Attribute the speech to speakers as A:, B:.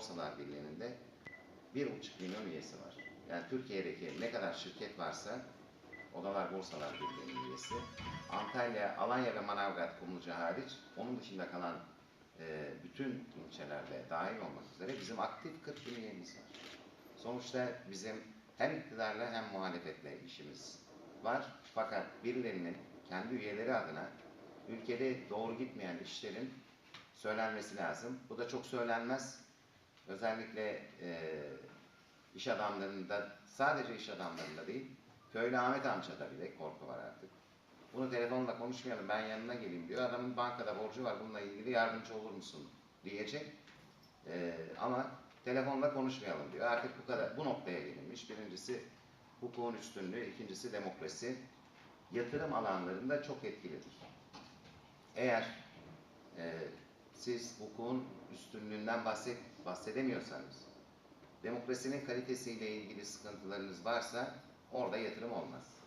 A: Borsalar Birliği'nin de 1,5 milyon üyesi var. Yani Türkiye'deki ne kadar şirket varsa Odalar Borsalar Birliği'nin üyesi. Antalya, Alanya ve Manavgat Kumluca hariç onun dışında kalan e, bütün ilçelerde dahil olmak üzere bizim aktif 40 bin üyemiz var. Sonuçta bizim hem iktidarla hem muhalefetle işimiz var. Fakat birilerinin kendi üyeleri adına ülkede doğru gitmeyen işlerin söylenmesi lazım. Bu da çok söylenmez. Özellikle e, iş adamlarında, sadece iş adamlarında değil, köylü Ahmet amcada bile korku var artık. Bunu telefonla konuşmayalım, ben yanına geleyim diyor. Adamın bankada borcu var, bununla ilgili yardımcı olur musun diyecek. E, ama telefonla konuşmayalım diyor. Artık bu kadar, bu noktaya gelinmiş. Birincisi hukukun üstünlüğü, ikincisi demokrasi. Yatırım alanlarında çok etkilidir. Eğer e, siz hukukun üstünlüğünden bahset, bahsedemiyorsanız, demokrasinin kalitesiyle ilgili sıkıntılarınız varsa orada yatırım olmaz.